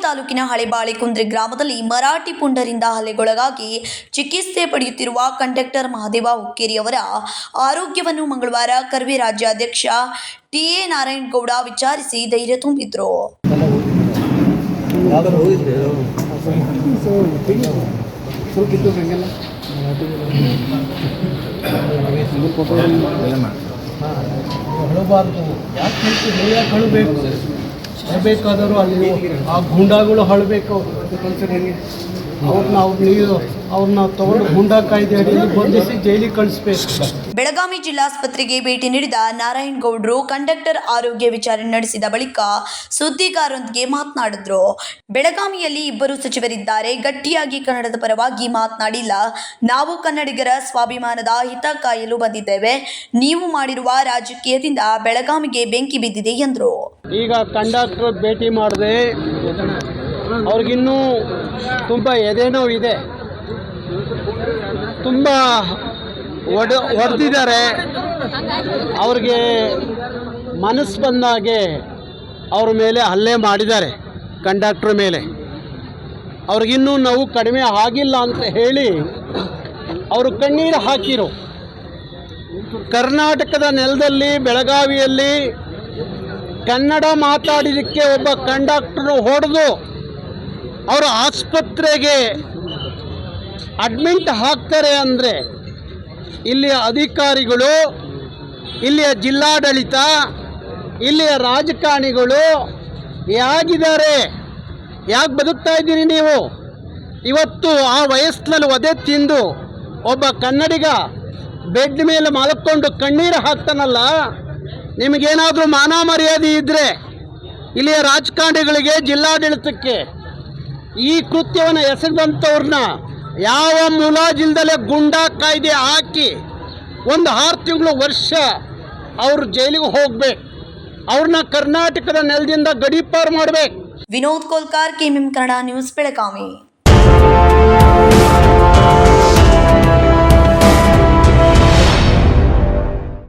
ತಾಲೂಕಿನ ಹಳೆಬಾಳೆಕುಂದ್ರಿ ಗ್ರಾಮದಲ್ಲಿ ಮರಾಠಿ ಪುಂಡರಿಂದ ಹಲ್ಲೆಗೊಳಗಾಗಿ ಚಿಕಿತ್ಸೆ ಪಡೆಯುತ್ತಿರುವ ಕಂಡಕ್ಟರ್ ಮಹಾದೇವ ಹುಕ್ಕೇರಿ ಅವರ ಆರೋಗ್ಯವನ್ನು ಮಂಗಳವಾರ ಕರ್ವಿ ರಾಜ್ಯಾಧ್ಯಕ್ಷ ಟಿಎ ನಾರಾಯಣಗೌಡ ವಿಚಾರಿಸಿ ಧೈರ್ಯ ತುಂಬಿದ್ರು ಯಾಕೆ ಹಳಬೇಕಾದರೂ ಅಲ್ಲಿ ಆ ಗುಂಡಾಗಳು ಹಳಬೇಕು ಹೆಂಗೆ ಅವ್ರನ್ನ ಅವ್ರು ನೀವು ಅವ್ರನ್ನ ತಗೊಂಡು ಗುಂಡಾ ಕಾಯ್ದೆ ಅಡಿಯಲ್ಲಿ ಬಂಧಿಸಿ ಜೈಲಿಗೆ ಕಳಿಸ್ಬೇಕು. ಬೆಳಗಾವಿ ಜಿಲ್ಲಾಸ್ಪತ್ರೆಗೆ ಭೇಟಿ ನೀಡಿದ ನಾರಾಯಣ್ ಗೌಡ್ರು ಕಂಡಕ್ಟರ್ ಆರೋಗ್ಯ ವಿಚಾರಣೆ ನಡೆಸಿದ ಬಳಿಕ ಸುದ್ದಿಗಾರರೊಂದಿಗೆ ಮಾತನಾಡಿದ್ರು. ಬೆಳಗಾವಿಯಲ್ಲಿ ಇಬ್ಬರು ಸಚಿವರಿದ್ದಾರೆ. ಗಟ್ಟಿಯಾಗಿ ಕನ್ನಡದ ಪರವಾಗಿ ಮಾತನಾಡಿಲ್ಲ. ನಾವು ಕನ್ನಡಿಗರ ಸ್ವಾಭಿಮಾನದ ಹಿತ ಕಾಯಲು ಬಂದಿದ್ದೇವೆ. ನೀವು ಮಾಡಿರುವ ರಾಜಕೀಯದಿಂದ ಬೆಳಗಾವಿಗೆ ಬೆಂಕಿ ಬಿದ್ದಿದೆ ಎಂದರು. ಈಗ ಕಂಡಕ್ಟರ್ ಭೇಟಿ ಮಾಡಿದೆ, ಅವ್ರಿಗಿನ್ನೂ ತುಂಬ ಎದೆನೋ ಇದೆ. ತುಂಬ ಒಡ ಹೊಡೆದಿದ್ದಾರೆ ಅವ್ರಿಗೆ ಮನಸ್ಸು ಬಂದಾಗೆ ಅವ್ರ ಮೇಲೆ ಹಲ್ಲೆ ಮಾಡಿದ್ದಾರೆ, ಕಂಡಕ್ಟ್ರ್ ಮೇಲೆ. ಅವ್ರಿಗಿನ್ನೂ ನೋವು ಕಡಿಮೆ ಆಗಿಲ್ಲ ಅಂತ ಹೇಳಿ ಅವರು ಕಣ್ಣೀರು ಹಾಕಿರು. ಕರ್ನಾಟಕದ ನೆಲದಲ್ಲಿ, ಬೆಳಗಾವಿಯಲ್ಲಿ ಕನ್ನಡ ಮಾತಾಡಿದಕ್ಕೆ ಒಬ್ಬ ಕಂಡಕ್ಟರ್ ಹೊಡೆದು ಅವರು ಆಸ್ಪತ್ರೆಗೆ ಅಡ್ಮಿಂಟ್ ಹಾಕ್ತಾರೆ ಅಂದರೆ ಇಲ್ಲಿಯ ಅಧಿಕಾರಿಗಳು, ಇಲ್ಲಿಯ ಜಿಲ್ಲಾಡಳಿತ, ಇಲ್ಲಿಯ ರಾಜಕಾರಣಿಗಳು ಯಾಗಿದ್ದಾರೆ ಯಾಕೆ ಬದುಕ್ತಾ ಇದ್ದೀರಿ ನೀವು? ಇವತ್ತು ಆ ವಯಸ್ಸಿನಲ್ಲಿ ಒದೆ ತಿಂದು ಒಬ್ಬ ಕನ್ನಡಿಗ ಬೆಡ್ ಮೇಲೆ ಮಲಕ್ಕೊಂಡು ಕಣ್ಣೀರು ಹಾಕ್ತಾನಲ್ಲ ನಿಮಗೇನಾದರೂ ಮಾನ ಮರ್ಯಾದೆ ಇದ್ದರೆ ಇಲ್ಲಿಯ ರಾಜಕಾರಣಿಗಳಿಗೆ, ಜಿಲ್ಲಾಡಳಿತಕ್ಕೆ ಈ ಕೃತ್ಯವನ್ನು ಎಸೆದಂಥವ್ರನ್ನ ಯಾವ ಮುಲಾಜಿಲ್ದಲೇ ಗುಂಡಾ ಕಾಯ್ದೆ ಹಾಕಿ ಒಂದು ಆರು ತಿಂಗಳು ವರ್ಷ ಅವರು ಜೈಲಿಗೆ ಹೋಗ್ಬೇಕು. ಅವ್ರನ್ನ ಕರ್ನಾಟಕದ ನೆಲದಿಂದ ಗಡೀಪಾರು ಮಾಡ್ಬೇಕು. Vinod Kolkar, KMM Kannada news, Belagavi.